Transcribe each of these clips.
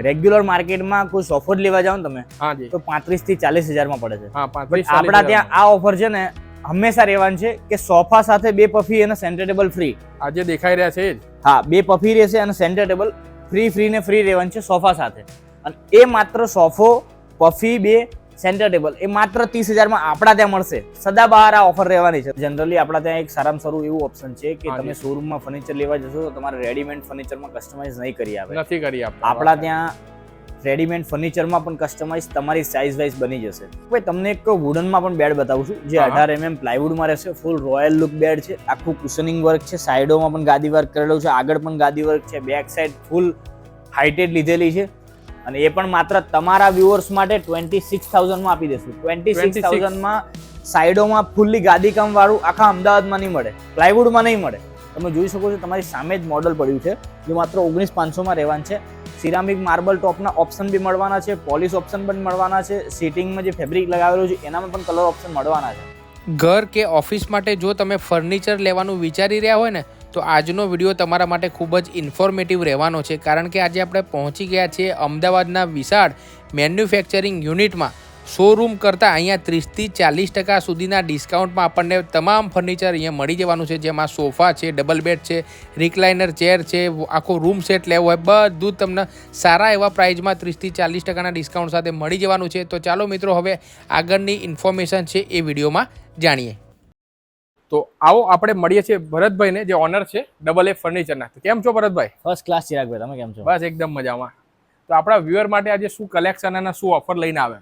Regular માર્કેટમાં કોઈ સોફો જ લેવા જાવ તમે તો પાંત્રીસથી ચાલીસ હજારમાં પડે છે. આપણા ત્યાં આ ઓફર છે ને હંમેશા રહેવાનું છે કે સોફા સાથે બે પફી અને સેન્ટર ટેબલ ફ્રી આજે દેખાઈ રહ્યા છે હા બે પફી રહેશે અને સેન્ટર ટેબલ ફ્રી ફ્રી ને ફ્રી રહેવાનું છે સોફા સાથે. અને એ માત્ર સોફો પફી બે સેન્ટર ટેબલ એ માત્ર ત્રીસ હજારમાં આપણા ત્યાં મળશે. સદા બહાર આ ઓફર રહેવાની છે. જનરલી આપણા ત્યાં એક સારામાં સારું એવું ઓપ્શન છે કે તમે શોરૂમમાં ફર્નિચર લેવા જશો તો તમારે રેડીમેડ ફર્નિચરમાં કસ્ટમાઇઝ નહીં કરી આવે. નથી કરી આપણા ત્યાં રેડીમેડ ફર્નિચરમાં પણ કસ્ટમાઇઝ તમારી સાઇઝ વાઇઝ બની જશે. ભાઈ તમને એક વુડનમાં પણ બેડ બતાવું છું. જે. અઢાર એમએમ પ્લાયવુડમાં રહેશે. ફૂલ રોયલ લુક બેડ છે. આખું કુશનિંગ વર્ક છે. સાઈડોમાં પણ ગાદી વર્ક કરેલું છે. આગળ પણ ગાદી વર્ક છે. બેક સાઈડ ફૂલ હાઇટેડ લીધેલી છે. અને એ પણ માત્ર તમારા વ્યુઅર્સ માટે ટ્વેન્ટી સિક્સ થાઉઝન્ડમાં આપી દેશું. ટ્વેન્ટી સિક્સ થાઉઝન્ડમાં સાઈડોમાં ફૂલ્લી ગાદીકામ વાળું આખા અમદાવાદમાં નહીં મળે પ્લાયવુડમાં નહીં મળે. તમે જોઈ શકો છો તમારી સામે જ મોડલ પડ્યું છે, જે માત્ર ઓગણીસ પાંચસોમાં રહેવાનું છે. સિરામિક માર્બલ ટોપના ઓપ્શન બી મળવાના છે પોલિશ ઓપ્શન પણ મળવાના છે સીટિંગમાં જે ફેબ્રિક લગાવેલું છે, એનામાં પણ કલર ઓપ્શન મળવાના છે. ઘર કે ઓફિસ માટે જો તમે ફર્નિચર લેવાનું વિચારી રહ્યા હોય ને તો આજનો વીડિયો તમારા માટે ખૂબ જ ઇન્ફોર્મેટિવ રહેવાનો છે, કારણ કે આજે આપણે પહોંચી ગયા છીએ અમદાવાદના વિશાળ મેન્યુફેક્ચરિંગ યુનિટમાં શોરૂમ કરતાં અહીંયા ત્રીસથી ચાલીસ ટકા સુધીના ડિસ્કાઉન્ટમાં આપણને તમામ ફર્નિચર અહીંયા મળી જવાનું છે, જેમાં સોફા છે ડબલ બેડ છે રિકલાઇનર ચેર છે, આખો રૂમ સેટ લેવો હોય, બધું તમને સારા એવા પ્રાઇઝમાં ત્રીસથી ચાલીસ ટકાના ડિસ્કાઉન્ટ સાથે મળી જવાનું છે. તો ચાલો મિત્રો, હવે આગળની ઇન્ફોર્મેશન છે એ વિડીયોમાં જાણીએ. તો આવો આપણે મળીએ છીએ ભરતભાઈને જે ઓનર છે ડબલ એ ફર્નિચરના કેમ છો ભરતભાઈ? ફર્સ્ટ ક્લાસ ચિરાગભાઈ તમે કેમ છો? બસ એકદમ મજામાં. તો આપણા વ્યુઅર માટે આજે શું કલેક્શન અને શું ઓફર લઈને આવે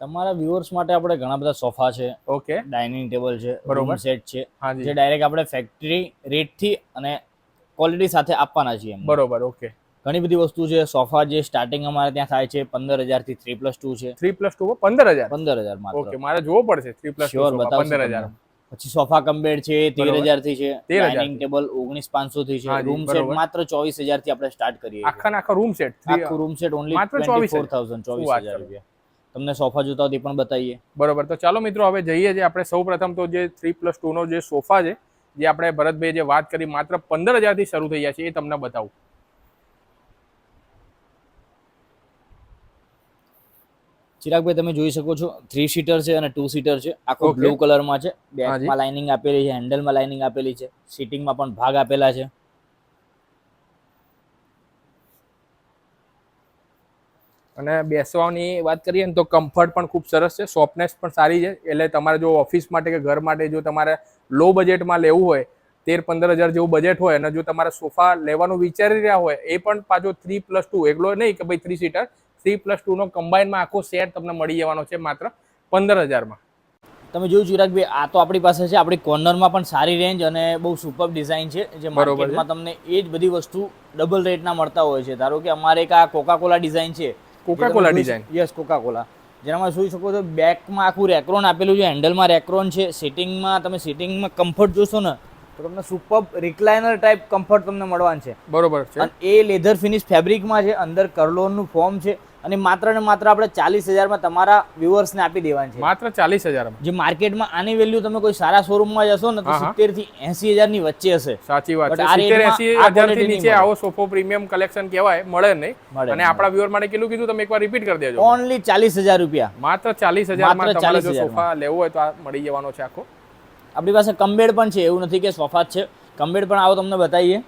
તમારા વ્યુઅર્સ માટે આપણે ઘણા બધા સોફા છે ઓકે. ડાઇનિંગ ટેબલ છે બરોબર. સેટ છે જે. ડાયરેક્ટ આપણે ફેક્ટરી રેટથી અને ક્વોલિટી સાથે આપવાના છીએ. બરોબર ઓકે. ઘણી બધી વસ્તુ છે સોફા જે સ્ટાર્ટિંગ અમારે ત્યાં થાય છે પંદર હજારથી થ્રી પ્લસ ટુ છે. થ્રી પ્લસ ટુ પંદર હજાર? પંદર હજાર ઓકે મારે જોવો પડશે થ્રી પ્લસ પંદર હજાર. પછી સોફા કમ્બેડ છે તેર હજારથી છે ડાઇનિંગ ટેબલ ઓગણીસ પાંચસો થી છે રૂમ સેટ માત્ર ચોવીસ હજારથી આપણે સ્ટાર્ટ કરીએ આખા આખા રૂમ સેટ? આખું રૂમ સેટ ઓનલી માત્ર ટ્વેન્ટી ફોર થાઉઝન્ડ ચોવીસ હજાર રૂપિયા. તમને સોફા જોતા તે પણ બતાવીએ. બરોબર. તો ચાલો મિત્રો હવે જઈએ જે આપણે સૌ પ્રથમ તો જે થ્રી પ્લસ ટુ નો જે સોફા છે જે આપણે ભરતભાઈ જે વાત કરી માત્ર પંદર હજારથી શરૂ થઈ જાય છે એ તમને બતાવું. ચિરાગભાઈ તમે જોઈ શકો છો થ્રી સીટર છે અને ટુ સીટર છે. આખો. બ્લુ કલરમાં છે. બેકમાં લાઇનિંગ આપેલી છે હેન્ડલમાં લાઇનિંગ આપેલી છે. સીટિંગમાં પણ ભાગ આપેલા છે. અને બેસવાની વાત કરીએ ને તો કમ્ફર્ટ પણ ખૂબ સરસ છે સોફ્ટનેસ પણ સારી છે. એટલે તમારે જો ઓફિસ માટે કે ઘર માટે જો તમારે લો બજેટમાં લેવું હોય તેર પંદર હજાર જેવું બજેટ હોય અને જો તમારે સોફા લેવાનું વિચારી રહ્યા હોય એ પણ પાછો થ્રી પ્લસ ટુ એકલો નહીં કે ભાઈ થ્રી સીટર થ્રી પ્લસ ટુનો કમ્બાઈનમાં આખો સેટ તમને મળી જવાનો છે માત્ર પંદર હજારમાં તમે જોયું ચિરાગભાઈ આ તો આપણી પાસે છે આપણી કોર્નરમાં પણ સારી રેન્જ અને બહુ સુપર ડિઝાઇન છે જે માર્કેટમાં તમને એ જ બધી વસ્તુ ડબલ રેટના મળતા હોય છે. ધારો કે અમારે એક આ કોકાકોલા ડિઝાઇન છે. Coca Cola design yes Coca Cola જેનામાં જોઈ શકો છો બેકમાં આખું રેક્રોન આપેલું છે હેન્ડલમાં રેક્રોન છે સિટિંગમાં તમે સિટિંગમાં કમ્ફર્ટ જોશો ને તો તમને સુપર રિક્લાઇનર ટાઈપ કમ્ફર્ટ તમને મળવાનું છે. બરોબર છે. અને એ લેધર ફિનિશ ફેબ્રિકમાં છે અંદર કરલોનનું ફોર્મ છે અને માત્ર ને માત્ર આપણે ચાલીસ હજારમાં તમારા વ્યુઅર્સને આપી દેવાની છે. માત્ર ચાલીસ હજારમાં. જે માર્કેટમાં આની વેલ્યુ તમે કોઈ સારા શોરૂમમાં જશો ને તો. સિત્તેરથી એસી હજારની વચ્ચે હશે. સાચી વાત સિત્તેર એસી હજારથી નીચે આવો સોફો પ્રીમિયમ કલેક્શન કહેવાય મળે નહીં. અને આપણા વ્યુઅર માટે કેટલું કીધું તમે એકવાર રિપીટ કરી દેજો. ઓનલી ચાલીસ હજાર રૂપિયા. માત્ર ચાલીસ હજારમાં તમારે જો સોફા લેવો હોય તો આ મળી જવાનો છે આખો. આપણી પાસે કમ્બેડ પણ છે એવું નથી કે સોફા જ છે. કમ્બેડ પણ આવો તમને બતાવીએ.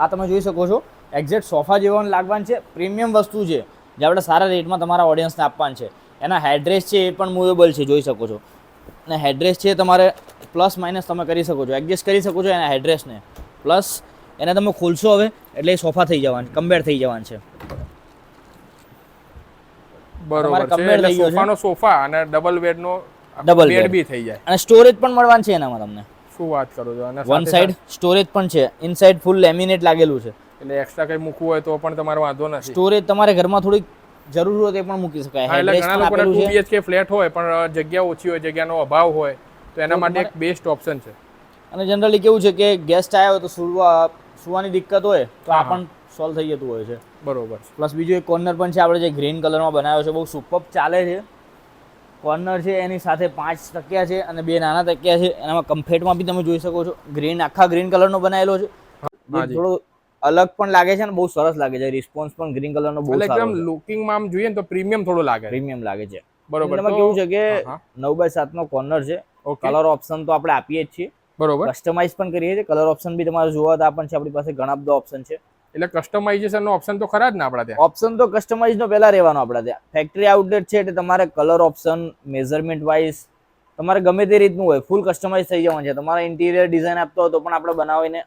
આ તમે જોઈ શકો છો. એક્ઝેક્ટ સોફા જેવાનું લાગવાનું છે પ્રીમિયમ વસ્તુ છે જે આપણે સારા રેટમાં તમારા ઓડિયન્સને આપવાનું છે. એના હેડ્રેસ છે એ પણ મૂવેબલ છે જોઈ શકો છો. અને હેડ્રેસ છે તમારે પ્લસ માઇનસ તમે કરી શકો છો એડજસ્ટ કરી શકો છો એના હેડ્રેસને પ્લસ એને તમે ખોલશો હવે એટલે એ સોફા થઈ જવાનું કમ્પેર થઈ જવાનું છે. બરોબર કમ્પેર છે થઈ સોફાનો સોફા અને ડબલ બેડનો ડબલ બેડ બી થઈ જાય. અને સ્ટોરેજ પણ મળવાનું છે એનામાં તમને. શું વાત કરો છો? અને વન સાઈડ સ્ટોરેજ પણ છે ઇનસાઇડ ફૂલ લેમિનેટ લાગેલું છે. એટલે એક્સ્ટ્રા કંઈ મૂકવું હોય તો પણ તમારે વાંધો નથી. સ્ટોરેજ તમારે ઘરમાં થોડીક જરૂર હોય તે પણ મૂકી શકાય. એટલે ઘણા લોકોને ટુ બીએચકે ફ્લેટ હોય પણ જગ્યા ઓછી હોય જગ્યાનો અભાવ હોય તો એના માટે એક બેસ્ટ ઓપ્શન છે. અને જનરલી કેવું છે કે ગેસ્ટ આવ્યા હોય તો સુવા સુવાની દિક્કત હોય તો આ. પણ સોલ્વ થઈ જતું હોય છે. બરોબર. પ્લસ બીજું એક કોર્નર પણ છે આપણે જે ગ્રીન કલરમાં બનાવ્યો છે બહુ સુપર ચાલે છે. કોર્નર છે એની સાથે પાંચ તકિયા છે અને બે નાના તકિયા છે. એનામાં કમ્ફેટમાં બી તમે જોઈ શકો છો. ગ્રીન આખા ગ્રીન કલરનો બનાવેલો છે. થોડો અલગ પણ લાગે છે અને બહુ સરસ લાગે છે. રિસ્પોન્સ પણ ગ્રીન કલરનો બહુ સારો એકદમ લુકિંગમાં આમ જોઈએ ને તો પ્રીમિયમ થોડું લાગે. પ્રીમિયમ લાગે છે. બરોબર. એમાં કેવું છે કે નવ બાય સાત નો કોર્નર છે. કલર ઓપ્શન તો આપણે આપીએ જ છીએ. બરોબર. કસ્ટમાઇઝ પણ કરીએ છીએ. કલર ઓપ્શન બી તમારે જોવા તો પણ છે. આપણી પાસે ઘણા બધા ઓપ્શન છે. એટલે કસ્ટમાઇઝેશન નો ઓપ્શન તો ખરા જ ને આપણા ત્યાં? ઓપ્શન તો કસ્ટમાઇઝ નો પહેલા રહેવાનો આપણા ત્યાં. ફેક્ટરી આઉટલેટ છે એટલે તમારે કલર ઓપ્શન મેઝરમેન્ટ વાઇઝ તમારે ગમે તે રીતનું હોય. ફૂલ કસ્ટમાઇઝ થઈ જવાનું છે. તમારે ઇન્ટિરિયર ડિઝાઇન આપતો હોય તો પણ આપણે બનાવીને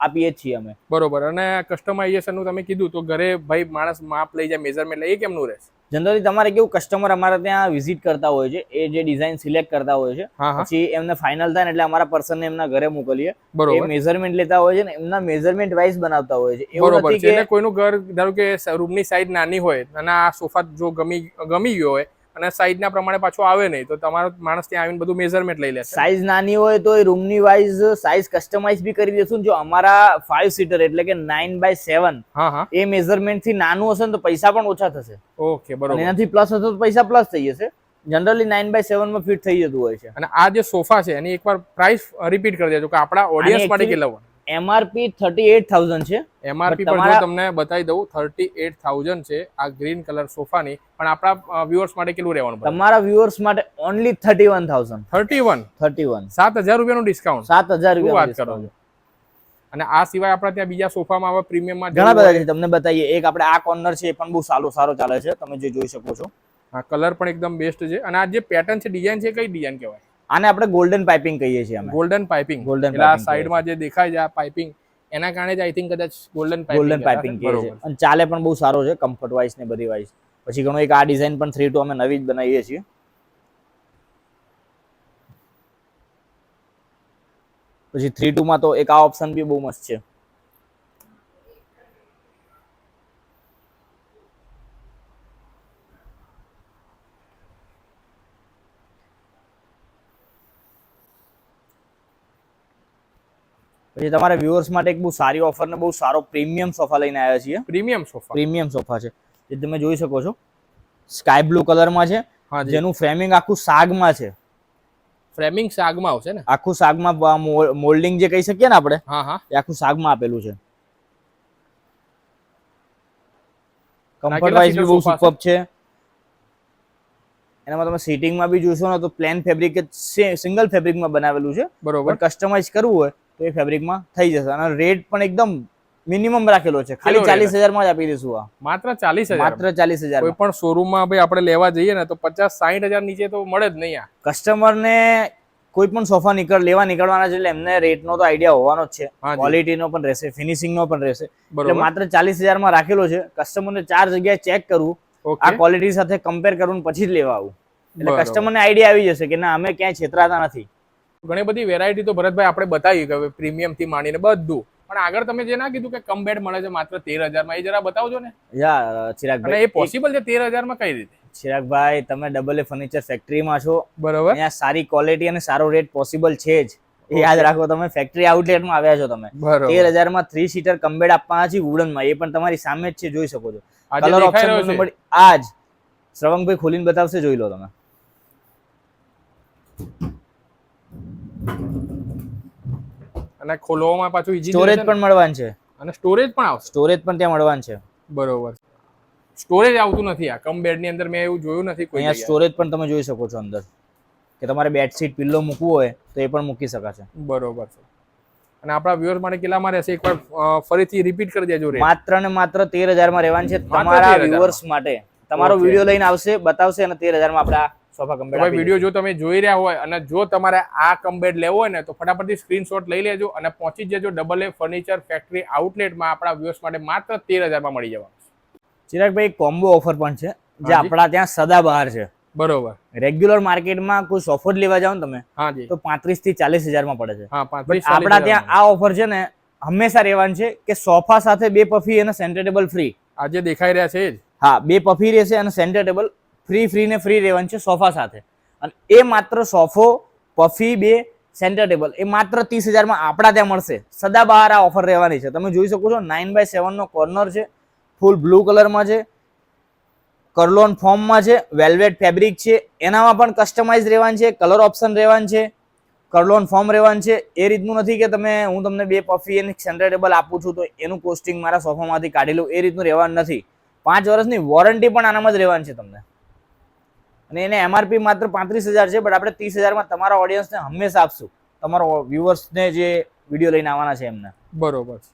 આપીએ છીએ અમે. બરોબર. અને કસ્ટમાઇઝેશનનું તમે કીધું તો ઘરે ભાઈ માણસ માપ લઈ જાય મેઝરમેન્ટ લઈ એ કેમનું રહેશે? જનરલી તમારે કેવું કસ્ટમર અમારે ત્યાં વિઝિટ કરતા હોય છે એ જે ડિઝાઇન સિલેક્ટ કરતા હોય છે પછી એમને ફાઇનલ થાય ને એટલે અમારા પર્સનને એમના ઘરે મોકલીએ. એ બરોબર મેઝરમેન્ટ લેતા હોય છે ને એમના મેઝરમેન્ટ વાઇઝ બનાવતા હોય છે. એવું નથી કે કોઈનું ઘર ધારો કે રૂમની સાઈઝ નાની હોય અને આ સોફા જો ગમી ગમી ગયો હોય અને સાઈઝ ના પ્રમાણે પાછો આવે નહીં તો તમારો માણસ ત્યાં આવીને બધું મેઝરમેન્ટ લઈ લે સાઇઝ નાની હોય તો એ રૂમની વાઇઝ સાઇઝ કસ્ટમાઇઝ બી કરી દેશું જો અમારા ફાઈવ સીટર એટલે કે નાઇન બાય સેવન હા હા. એ મેઝરમેન્ટથી નાનું હશે ને તો પૈસા પણ ઓછા થશે. ઓકે બરોબર. એનાથી પ્લસ હશે તો પૈસા પ્લસ થઈ જશે. જનરલી નાઇન બાય સેવનમાં ફિટ થઈ જતું હોય છે. અને આ જે સોફા છે એની એકવાર પ્રાઇસ રિપીટ કરી દેજો કે આપણા ઓડિયન્સ માટે કેટલા એમઆરપી થર્ટી એટ થાઉઝન્ડ છે. એમઆરપી જો તમને બતાવી દઉં થર્ટી એટ થાઉઝન્ડ છે આ ગ્રીન કલર સોફાની. પણ આપણા વ્યુઅર્સ માટે કેટલું રહેવાનું તમારા વ્યુઅર્સ માટે only thirty one thousand thirty one thirty one સાત હજાર રૂપિયાનું ડિસ્કાઉન્ટ સાત હજાર રૂપિયા વાત કરો છો? અને આ સિવાય આપણા ત્યાં બીજા સોફામાં હવે પ્રીમિયમમાં ઘણા બધા છે તમને બતાવીએ. એક આપણે આ કોર્નર છે એ પણ બહુ સારો સારો ચાલે છે. તમે જે જોઈ શકો છો. હા કલર પણ એકદમ બેસ્ટ છે. અને આ જે પેટર્ન છે ડિઝાઇન છે કઈ ડિઝાઇન કહેવાય? આને આપણે ગોલ્ડન પાઇપિંગ કહીએ છીએ અમે. ગોલ્ડન પાઇપિંગ ગોલ્ડન એટલે આ સાઈડમાં જે દેખાય છે આ પાઇપિંગ એના કારણે જ આઈ થિંક કદાચ ગોલ્ડન પાઇપિંગ ગોલ્ડન પાઇપિંગ કહીએ છીએ. અને ચાલે પણ બહુ સારો છે કમ્ફર્ટ વાઇઝ ને બધી વાઇઝ પછી ઘણો એક આ ડિઝાઇન પણ થ્રી ટુ અમે નવી જ બનાવીએ છીએ. પછી થ્રી ટુ માં તો એક આ ઓપ્શન બી બહુ મસ્ત છે. પછી તમારા વ્યુઅર્સ માટે એક બહુ સારી ઓફર ને બહુ સારો પ્રીમિયમ સોફા લઈને આવ્યા છીએ. પ્રીમિયમ સોફા પ્રીમિયમ સોફા છે. જે તમે જોઈ શકો છો. સ્કાય બ્લુ કલરમાં છે. જેનું ફ્રેમિંગ આખું સાગમાં છે. ફ્રેમિંગ સાગમાં આવશે ને? આખું સાગમાં મોલ્ડિંગ જે કહી શકીએ ને આપણે હા હા. એ આખું સાગમાં આપેલું છે. કમ્ફર્ટ વાઇઝ બી બહુ? સુપર છે? એનામાં તમે સીટિંગમાં બી જોશો ને તો પ્લેન ફેબ્રિક જ સિંગલ ફેબ્રિકમાં બનાવેલું છે. બરોબર. કસ્ટમાઇઝ કરવું હોય તો એ ફેબ્રિકમાં થઈ જશે. અને રેટ પણ એકદમ મિનિમમ રાખેલો છે. ખાલી ચાલીસ હજારમાં જ આપી દઈશું આ. માત્ર ચાલીસ હજાર માત્ર ચાલીસ હજાર કોઈ પણ શોરૂમમાં ભાઈ આપણે લેવા જઈએ ને તો પચાસ સાહીઠ હજાર નીચે તો મળે જ નહીં આ. કસ્ટમરને કોઈ પણ સોફા નીકળ લેવા નીકળવાના છે એટલે એમને રેટનો તો આઈડિયા હોવાનો જ છે. ક્વોલિટી નો ક્વોલિટીનો પણ રહેશે ફિનિશિંગનો પણ રહેશે. એટલે માત્ર ચાલીસ હજારમાં રાખેલો છે. કસ્ટમરને ચાર જગ્યાએ ચેક કરવું આ ક્વોલિટી સાથે કમ્પેર કરવું પછી જ લેવા આવું. એટલે. કસ્ટમરને આઈડિયા આવી જશે કે ના અમે ક્યાંય છેતરાતા નથી. ઘણી બધી વેરાયટી તો ભરતભાઈ આપણે બતાવી કે પ્રીમિયમથી માંડીને બધું. પણ આગળ તમે જે ના કીધું કે કમ બેડ મળે છે માત્ર તેર હજારમાં એ જરા બતાવજો ને. યા ચિરાગભાઈ એ પોસિબલ છે તેર હજારમાં કઈ રીતે? ચિરાગભાઈ તમે ડબલ એ ફર્નિચર ફેક્ટરીમાં છો. બરોબર. અહીંયા સારી ક્વોલિટી અને સારો રેટ પોસિબલ છે જ. એ યાદ રાખો તમે ફેક્ટરી આઉટલેટમાં આવ્યા છો તમે. તેર હજારમાં થ્રી સીટર કમ્બેડ આપવાના છે વુડનમાં એ પણ તમારી સામે જ છે જોઈ શકો છો. આજે કલર ઓપ્શન રહ્યો તમને છે. મળી આ જ. શ્રવંગભાઈ ખોલીને બતાવશે જોઈ લો તમે. અને ખોલવામાં પાછું ઈઝી સ્ટોરેજ પણ મળવાનું છે. અને સ્ટોરેજ પણ આવશે? સ્ટોરેજ પણ ત્યાં મળવાનું છે. બરોબર. સ્ટોરેજ આવતું નથી આ. કમ બેડની અંદર મેં એવું જોયું નથી કોઈ અહીંયા સ્ટોરેજ પણ તમે જોઈ શકો છો અંદર. કે તમારે બેડશીટ પિલ્લો મૂકવું હોય તો એ પણ મૂકી શકાશે. બરોબર છે. અને આપણા વ્યુઅર્સ માટે કેટલામાં રહેશે? એકવાર ફરીથી રિપીટ કરી દેજો માત્ર ને માત્ર તેર હજારમાં રહેવાનું છે તમારા 13,000 વ્યુઅર્સ માટે. તમારો વીડિયો લઈને આવશે બતાવશે અને તેર હજારમાં આપણા સોફા કમ્બેડ ભાઈ વીડિયો જો તમે જોઈ રહ્યા હોય અને જો તમારે આ કમ્બેડ લેવો હોય ને તો ફટાફટથી સ્ક્રીનશોટ લઈ લેજો અને પહોંચી જજો ડબલ એ ફર્નિચર ફેક્ટરી આઉટલેટમાં આપણા વ્યૂઅર્સ માટે માત્ર તેર હજારમાં મળી જવાનું. ચિરાગભાઈ કોમ્બો ઓફર પણ છે જે આપણા ત્યાં સદા બહાર છે. બરોબર. રેગ્યુલર માર્કેટમાં કોઈ સોફો લેવા જાવ તમે હા જી. તો પાંત્રીસથી ચાલીસ હજારમાં પડે છે. આપણા ત્યાં આ ઓફર છે ને હંમેશા રહેવાનું છે કે સોફા સાથે બે પફી અને સેન્ટર ટેબલ ફ્રી આજે દેખાઈ રહ્યા છે જ. હા બે પફી રહેશે અને સેન્ટર ટેબલ ફ્રી ફ્રી ને ફ્રી રહેવાનું છે સોફા સાથે. અને એ માત્ર સોફો, પફી, બે સેન્ટર ટેબલ એ માત્ર ત્રીસ હજારમાં આપણા ત્યાં મળશે. સદા બહાર આ ઓફર રહેવાની છે. તમે જોઈ શકો છો નાઇન બાય સેવનનો કોર્નર છે. ફૂલ બ્લુ કલરમાં છે. કર્લોન ફોર્મમાં છે. વેલ્વેટ ફેબ્રિક છે. એનામાં પણ કસ્ટમાઇઝ રહેવાનું છે. કલર ઓપ્શન રહેવાનું છે. કર્લોન ફોર્મ રહેવાનું છે. એ રીતનું નથી કે તમે, હું તમને બે પફી અને સેન્ટર ટેબલ આપું છું તો એનું કોસ્ટિંગ મારા સોફામાંથી કાઢી લઉં. એ રીતનું રહેવાનું નથી. પાંચ વર્ષની વોરંટી પણ આનામાં જ રહેવાની છે તમને. અને એને એમઆરપી માત્ર પાંત્રીસ હજાર છે બટ આપણે ત્રીસ હજારમાં તમારા ઓડિયન્સને હંમેશા આપશું. તમારો વ્યુઅર્સને જે વીડિયો લઈને આવવાના છે એમને. બરોબર છે.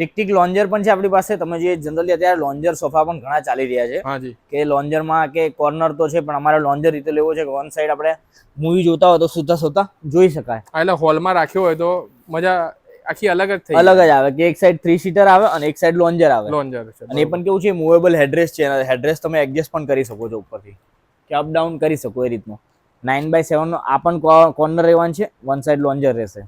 ટીક ટીક લોન્જર પણ છે આપણી પાસે. તમે જે જનરલી અત્યારે લોન્જર સોફા પણ ઘણા ચાલી રહ્યા છે. કે લોન્જરમાં કે કોર્નર તો છે પણ અમારે લોન્જર રીતે લેવો છે કે વન સાઈડ આપણે મૂવી જોતા હોય તો સુતા સુતા જોઈ શકાય. એટલે હોલમાં રાખ્યો હોય તો મજા આખી અલગ જ થઈ અલગ જ આવે કે એક સાઈડ થ્રી સીટર આવે અને એક સાઈડ લોન્જર આવે. લોન્જર છે અને એ પણ કેવું છે મૂવેબલ હેડરેસ છે હેડરેસ તમે એડજસ્ટ પણ કરી શકો છો ઉપરથી. કે અપ ડાઉન કરી શકો એ રીતનું. નાઇન બાય સેવનનો આ પણ કોર્નર રહેવાનું છે વન સાઈડ લોન્જર રહેશે.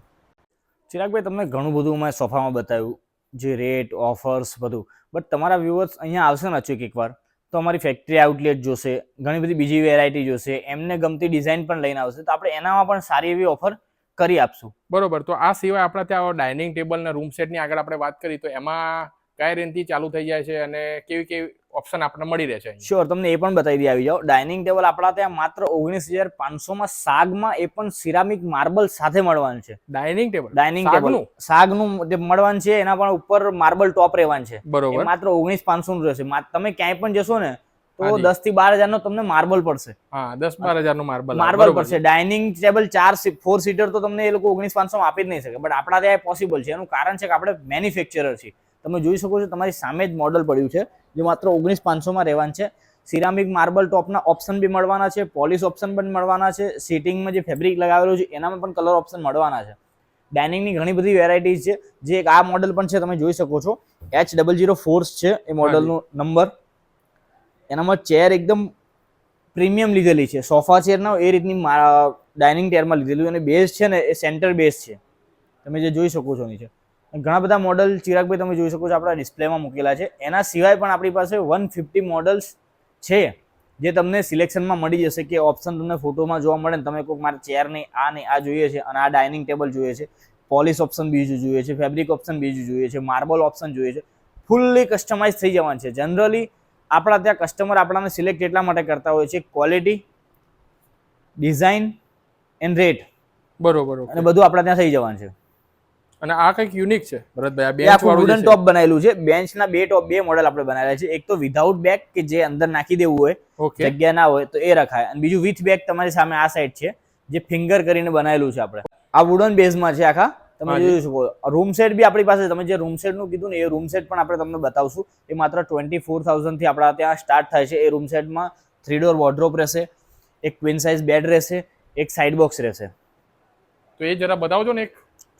ચિરાગભાઈ તમને ઘણું બધું મેં સોફામાં બતાવ્યું જે રેટ ઓફર્સ બધું. બટ તમારા વ્યુઅર્સ અહીંયા આવશે ને અચૂક એકવાર. તો અમારી ફેક્ટરી આઉટલેટ જોશે ઘણી બધી બીજી વેરાયટી જોશે. એમને ગમતી ડિઝાઇન પણ લઈને આવશે. તો આપણે એનામાં પણ સારી એવી ઓફર કરી આપશું. બરોબર તો આ સિવાય આપણે ત્યાં ડાઇનિંગ ટેબલ ને રૂમ સેટની આગળ આપણે વાત કરી તો એમાં કયા રેન્જથી ચાલુ થઈ જાય છે અને કેવી કેવી ઓપ્શન આપણને મળી રહે છે શ્યોર તમને એ પણ બતાવી દે આવી જાઓ. ડાઇનિંગ ટેબલ આપણા ત્યાં માત્ર ઓગણીસ હજાર પાંચસોમાં સાગમાં એ પણ સિરામિક માર્બલ સાથે મળવાનું છે. ડાઇનિંગ ટેબલ ડાઇનિંગ ટેબલ સાગનું? જે મળવાનું છે એના પણ ઉપર માર્બલ ટોપ રહેવાનું છે. બરોબર. માત્ર ઓગણીસ પાંચસો નું રહેશે તમે ક્યાંય પણ જશો ને તો દસથી બાર હજાર નો તમને માર્બલ પડશે. હા દસ બાર હજારનું માર્બલ માર્બલ પડશે. ડાઇનિંગ ટેબલ ચાર ફોર સીટર તો તમને એ લોકો ઓગણીસ પાંચસો આપી જ નહીં શકે. બટ આપણા ત્યાં પોસિબલ છે. એનું કારણ છે કે આપણે મેન્યુફેક્ચરર છીએ. તમે જોઈ શકો છો તમારી સામે જ મોડલ પડ્યું છે જે માત્ર ઓગણીસ પાંચસોમાં રહેવાનું છે. સિરામિક માર્બલ ટોપના ઓપ્શન બી મળવાના છે. પોલિશ ઓપ્શન પણ મળવાના છે. સીટિંગમાં જે ફેબ્રિક લગાવેલું છે એનામાં પણ કલર ઓપ્શન મળવાના છે. ડાઇનિંગની ઘણી બધી વેરાયટીઝ છે. જે એક આ મોડલ પણ છે તમે જોઈ શકો છો. એચ ડબલ જીરો ફોર્સ છે એ મોડલનો નંબર એનામાં ચેર એકદમ પ્રીમિયમ લીધેલી છે. સોફા ચેરના એ રીતની ડાઇનિંગ ચેરમાં લીધેલું અને બેઝ છે ને એ સેન્ટર બેઝ છે. તમે જે જોઈ શકો છો નીચે. ઘણા બધા મોડલ ચિરાગભાઈ તમે જોઈ શકો છો આપણા ડિસ્પ્લેમાં મૂકેલા છે. એના સિવાય પણ આપણી પાસે વન ફિફ્ટી મોડલ્સ છે જે તમને સિલેક્શનમાં મળી જશે કે ઓપ્શન તમને ફોટોમાં જોવા મળે ને તમે કોઈક મારે ચેર નહીં આ નહીં આ જોઈએ છે અને આ ડાઇનિંગ ટેબલ જોઈએ છે. પોલિશ ઓપ્શન બીજું જોઈએ છે ફેબ્રિક ઓપ્શન બીજું જોઈએ છે માર્બલ ઓપ્શન જોઈએ છે. ફૂલ્લી કસ્ટમાઇઝ થઈ જવાનું છે. જનરલી આપણા ત્યાં કસ્ટમર આપણાને સિલેક્ટ એટલા માટે કરતા હોય છે ક્વોલિટી ડિઝાઇન એન્ડ રેટ બરોબર અને બધું આપણા ત્યાં થઈ જવાનું છે. અને આ કંઈક યુનિક છે ભરતભાઈ આ બેન્ચ આખું વુડન ટોપ બનાવેલું છે. બેન્ચના બે ટોપ બે મોડેલ આપણે બનાવેલા છે. એક તો વિધાઉટ બેક કે જે અંદર નાખી દેવું હોય જગ્યા ના હોય તો એ રખાય. અને બીજું વિથ બેક તમારી સામે આ સાઈડ છે જે ફિંગર કરીને બનાવેલું છે આપણે. આ વુડન બેઝમાં છે આખા. તમે જોઈ શકો રૂમ સેટ બી આપણી પાસે તમે જે રૂમ સેટનું કીધું ને એ રૂમ સેટ પણ આપણે તમને બતાવશું. એ માત્ર ટ્વેન્ટી ફોરથી આપણા ત્યાં સ્ટાર્ટ થાય છે. એ રૂમ સેટમાં થ્રી ડોર વોર્ડ્રોપ રહેશે એક ક્વીન સાઇઝ બેડ રહેશે એક સાઇડ બોક્સ રહેશે. તો એ જરા બતાવજો ને એક.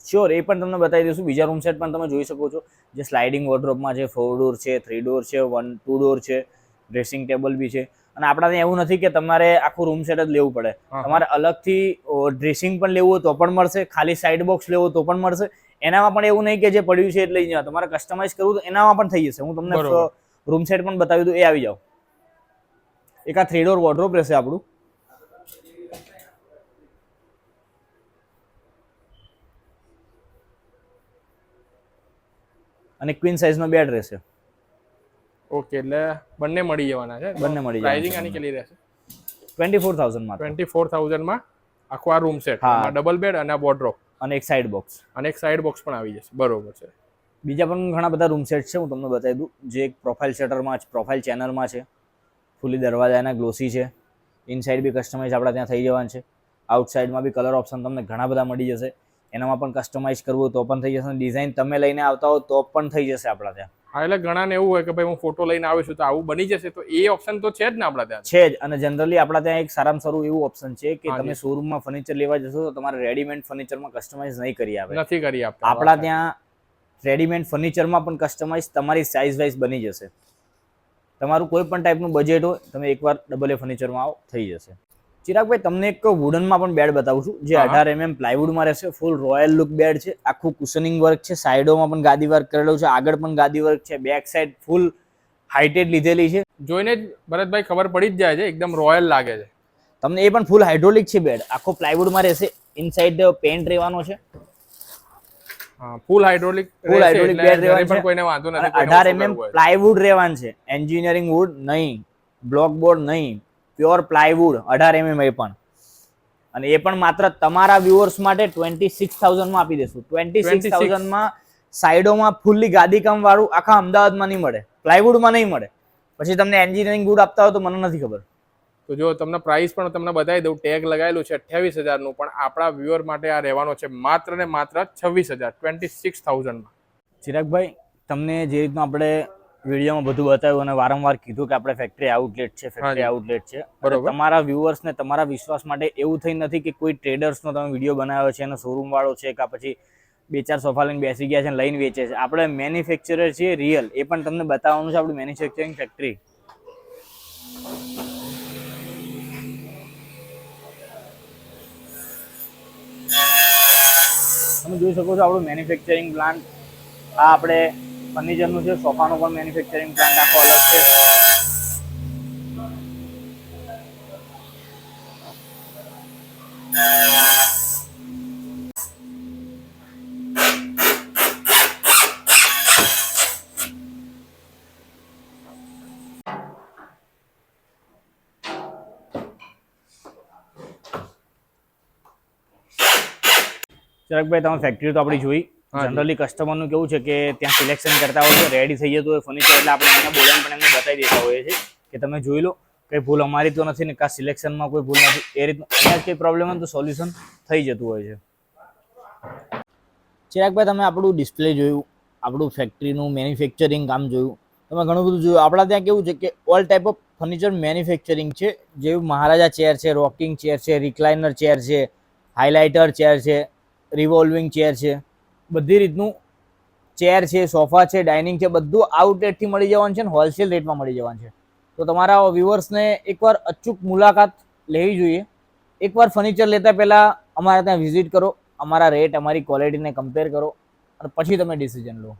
શ્યોર એ પણ તમને બતાવી દઈશું. બીજા રૂમ સેટ પણ તમે જોઈ શકો છો. જે સ્લાઇડિંગ વોર્ડ્રોપમાં છે ફોર ડોર છે થ્રી ડોર છે વન ટુ ડોર છે ડ્રેસિંગ ટેબલ બી છે. અને આપણા ત્યાં એવું નથી કે તમારે આખું રૂમ સેટ જ લેવું પડે. તમારે અલગથી ડ્રેસિંગ પણ લેવું હોય તો પણ મળશે ખાલી સાઈડ બોક્સ લેવું તો પણ મળશે. એનામાં પણ એવું નહીં કે જે પડ્યું છે એટલે જ. તમારે કસ્ટમાઇઝ કરવું તો એનામાં પણ થઈ જશે. હું તમને રૂમ સેટ પણ બતાવી દઉં. એ આવી જાઓ. એક આ થ્રી ડોર વોર્ડરોબ રહેશે આપણું. અને ક્વીન સાઇઝનો બેડ રહેશે. ઓકે એટલે બંને મળી જવાના છે. બંને મળી જવાના પ્રાઇસિંગ આની કેટલી રહેશે? ટ્વેન્ટી ફોર થાઉઝન્ડમાં ટ્વેન્ટી ફોર થાઉઝન્ડમાં આખું આ રૂમ સેટ હા. ડબલ બેડ અને વોર્ડરોબ અને એક સાઈડ બોક્સ અને એક સાઈડ બોક્સ પણ આવી જશે. બરોબર છે. બીજા પણ ઘણા બધા રૂમ સેટ છે હું તમને બતાવી દઉં. જે એક પ્રોફાઇલ શટરમાં પ્રોફાઇલ ચેનલમાં છે. ફૂલી દરવાજા એના ગ્લોસી છે. ઇનસાઇડ બી કસ્ટમાઇઝ આપણા ત્યાં થઈ જવાનું છે. આઉટસાઇડમાં બી કલર ઓપ્શન તમને ઘણા બધા મળી જશે. એનામાં પણ કસ્ટમાઇઝ કરવું હોય તો પણ થઈ જશે. ડિઝાઇન તમે લઈને આવતા હો તો પણ થઈ જશે આપણા ત્યાં. હા એટલે ઘણાને એવું હોય કે ભાઈ હું ફોટો લઈને આવી છું તો આવું બની જશે તો એ ઓપ્શન તો છે જ ને આપણા ત્યાં છે જ. અને જનરલી આપણા ત્યાં એક સારામાં સારું એવું ઓપ્શન છે કે તમે શોરૂમમાં ફર્નિચર લેવા જશો તો તમારે રેડીમેડ ફર્નિચરમાં કસ્ટમાઇઝ નહીં કરી આપે નથી કરી આપતા આપણા ત્યાં રેડીમેડ ફર્નિચરમાં પણ કસ્ટમાઇઝ તમારી સાઇઝ વાઇઝ બની જશે. તમારું કોઈ પણ ટાઈપનું બજેટ હોય તમે એકવાર ડબલ એ ફર્નિચરમાં આવો થઈ જશે. ચિરાગભાઈ તમને એક વુડનમાં પણ બેડ બતાવું છું. જે અઢાર એમએમ પ્લાયવુડમાં રહેશે ફૂલ રોયલ લુક બેડ છે. આખું કુશનિંગ વર્ક છે સાઈડોમાં પણ ગાદી વર્ક કરેલું છે આગળ પણ ગાદી વર્ક છે બેક સાઈડ ફૂલ હાઇટેડ લીધેલી છે. જોઈને જ ભરતભાઈ ખબર પડી જ જાય છે એકદમ રોયલ લાગે છે. તમને એ પણ ફૂલ હાઇડ્રોલિક છે બેડ આખો પ્લાયવુડમાં રહેશે ઇનસાઇડ પેન્ટ રહેવાનો છે. Full hydraulic full hydraulic bed રહેવાનું છે. કોઈને વાંધો નથી એમએમ પ્લાયવુડ રહેવાનું છે. એન્જિનિયરિંગ વુડ નહીં. બ્લોક બોર્ડ નહીં. પ્યોર પ્લાયવુડ અઢાર એમએમ એ પણ. અને એ પણ માત્ર તમારા વ્યુઅર્સ માટે ટ્વેન્ટી સિક્સ થાઉઝન્ડમાં આપી દેશું. ટ્વેન્ટી સિક્સ 26,000 થાઉઝન્ડમાં સાઈડોમાં ફૂલ્લી ગાદી કામ વાળું આખા અમદાવાદમાં નહીં મળે. પ્લાયવુડમાં નહીં મળે. પછી તમને એન્જિનિયરિંગ ગુડ આપતા હોય તો મને નથી ખબર. તો જો તમને પ્રાઇસ પણ તમને બતાવી દઉં ટેગ લગાવેલું છે અઠ્યાવીસ હજારનું પણ આપણા વ્યુઅર માટે આ રહેવાનો છે માત્ર ને માત્ર છવ્વીસ હજાર ટ્વેન્ટી સિક્સ થાઉઝન્ડમાં ચિરાગભાઈ તમને જે રીતનું આપણે વિડીયોમાં બધું બતાવ્યું અને વારંવાર કીધું કે આપણે ફેક્ટરી આઉટલેટ છે ફેક્ટરી. આઉટલેટ છે. તમારા વ્યુઅર્સને તમારા વિશ્વાસ માટે એવું થઈ નથી કે કોઈ ટ્રેડર્સનો તમે વીડિયો બનાવ્યો છે એનો શોરૂમ વાળો છે કે પછી બે ચાર સોફા લઈને બેસી ગયા છે અને લઈને વેચે છે. આપણે મેન્યુફેક્ચરર છીએ રિયલ એ પણ તમને બતાવવાનું છે આપણી મેન્યુફેક્ચરિંગ ફેક્ટરી તમે જોઈ શકો છો આપણું મેન્યુફેક્ચરિંગ પ્લાન્ટ આ આપણે ફર્નિચરનું છે, સોફાનું પણ મેન્યુફેક્ચરિંગ પ્લાન્ટ આખો અલગ છે ચિરાગભાઈ તમે ફેક્ટરી તો આપણી જોઈ. જનરલી કસ્ટમરનું કેવું છે કે ત્યાં સિલેક્શન કરતા હોય છે રેડી થઈ જતું હોય ફર્નિચર એટલે આપણે એમને બોલાવીને પણ એમને બતાવી દેતા હોઈએ છીએ કે તમે જોઈ લો, કંઈ ભૂલ અમારી તો નથી ને કાં સિલેક્શનમાં કોઈ ભૂલ નથી. એ રીતનું અહીંયા કંઈ પ્રોબ્લેમ હોય તો સોલ્યુશન થઈ જતું હોય છે. ચિરાગભાઈ, તમે આપણું ડિસ્પ્લે જોયું, આપણું ફેક્ટરીનું મેન્યુફેક્ચરિંગ કામ જોયું. તમે ઘણું બધું જોયું. આપણા ત્યાં કેવું છે કે all type of furniture manufacturing છે. જેવું મહારાજા ચેર છે રોકિંગ ચેર છે રિક્લાઇનર ચેર છે હાઇલાઇટર ચેર છે રિવોલ્વિંગ ચેર છે. બધી રીતનું ચેર છે સોફા છે ડાઇનિંગ છે, બધું આઉટલેટથી મળી જવાનું છે અને હોલસેલ રેટમાં મળી જવાનું છે. તો તમારા વ્યુઅર્સને એકવાર અચૂક મુલાકાત લેવી જોઈએ. એકવાર ફર્નિચર લેતા પહેલાં અમારા ત્યાં વિઝિટ કરો, અમારા રેટ અમારી ક્વોલિટીને કમ્પેર કરો અને પછી તમે ડિસિઝન લો.